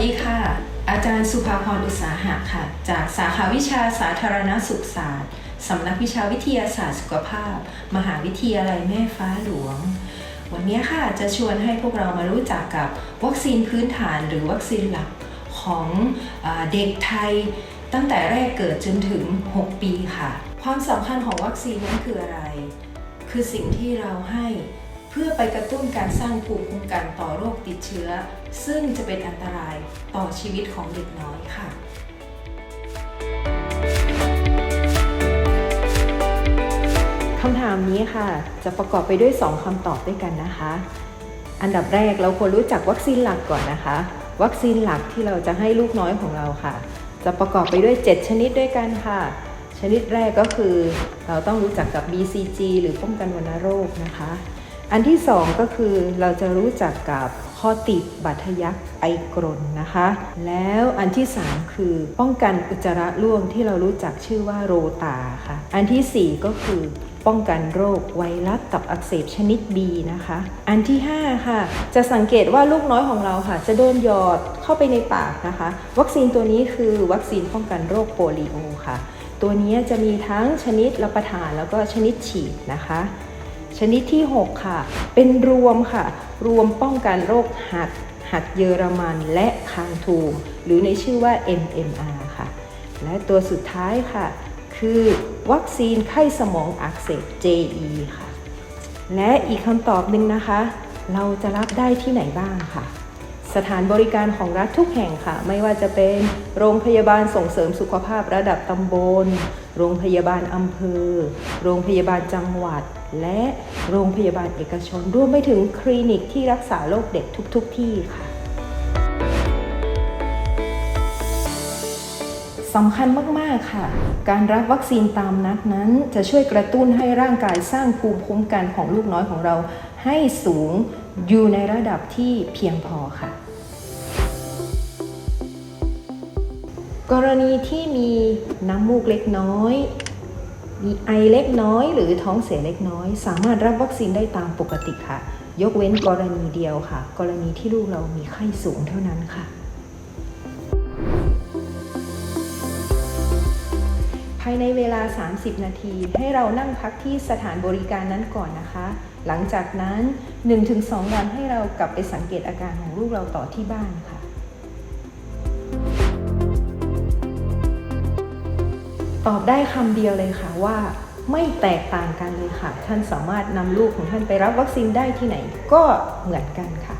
ดีค่ะ อาจารย์สุภาพรอุตสาหะค่ะ จากสาขาวิชาสาธารณสุขศาสตร์สำนักวิชาวิทยาศาสตร์สุขภาพ มหาวิทยาลัยแม่ฟ้าหลวง วันนี้ค่ะจะชวนให้พวกเรามารู้จักกับวัคซีนพื้นฐานหรือวัคซีนหลักของเด็กไทย ตั้งแต่แรกเกิดจนถึง 6 ปีค่ะ ความสำคัญของวัคซีนนั้นคืออะไร คือสิ่งที่เราให้ พื่อไปกระตุ้นการสร้างภูมิคุ้มกันต่อโรคติดเชื้อ ซึ่งจะเป็นอันตรายต่อชีวิตของเด็กน้อยค่ะคำถามนี้ค่ะ จะประกอบไปด้วย 2คำตอบด้วยกันนะคะ อันดับแรกเราควรรู้จักวัคซีนหลักก่อนนะคะ วัคซีนหลักที่เราจะให้ลูกน้อยของเราค่ะ จะประกอบไปด้วย 7 ชนิดด้วยกันค่ะ ชนิดแรกก็คือเราต้องรู้จักกับ BCG หรือป้องกันวัณโรคนะคะ อันที่2ก็คือเราจะรู้จักกับคอติดบัตทยักไอกรนนะคะ แล้วอันที่ 3 คือป้องกันอุจจาระร่วงที่เรารู้จักชื่อว่าโรตาค่ะ อันทีสี่ 4 ก็คือป้องกันโรคไวรัสตับอักเสบชนิด B นะคะ อันที่ 5 ค่ะ จะสังเกตว่าลูกน้อยของเราค่ะ จะโดนหยอดเข้าไปในปากนะคะ วัคซีนตัวนี้คือวัคซีนป้องกันโรคโปลิโอค่ะ ตัวนี้จะมีทั้งชนิดรับประทานแล้วก็ชนิดฉีดนะคะ ชนิดที่ 6 ค่ะ เป็นรวมค่ะ รวมป้องกันโรคหัด หัดเยอรมันและคางทูมหรือในชื่อว่า MMR ค่ะ และตัวสุดท้ายค่ะ คือวัคซีนไข้สมองอักเสบ JE ค่ะ และอีกคำตอบหนึ่งนะคะ เราจะรับได้ที่ไหนบ้างค่ะสถานบริการของรัฐทุกแห่งค่ะ ไม่ว่าจะเป็นโรงพยาบาลส่งเสริมสุขภาพระดับตำบล โรงพยาบาลอำเภอ โรงพยาบาลจังหวัด และโรงพยาบาลเอกชน รวมไปถึงคลินิกที่รักษาโรคเด็กทุกๆทที่ค่ะสำคัญมาก ๆ ค่ะ การรับวัคซีนตามนัดนั้นจะช่วยกระตุ้นให้ร่างกายสร้างภูมิคุ้มกันของลูกน้อยของเราให้สูงอยู่ในระดับที่เพียงพอค่ะ กรณีที่มีน้ำมูกเล็กน้อย มีไอเล็กน้อยหรือท้องเสียเล็กน้อย สามารถรับวัคซีนได้ตามปกติค่ะ ยกเว้นกรณีเดียวค่ะ กรณีที่ลูกเรามีไข้สูงเท่านั้นค่ะ ภายในเวลา 30 นาที ให้เรานั่งพักที่สถานบริการนั้นก่อนนะคะ หลังจากนั้น 1-2 วันให้เรากลับไปสังเกตอาการของลูกเราต่อที่บ้านค่ะ ตอบได้คำเดียวเลยค่ะว่าไม่แตกต่างกันเลยค่ะ ท่านสามารถนำลูกของท่านไปรับวัคซีนได้ที่ไหนก็เหมือนกันค่ะ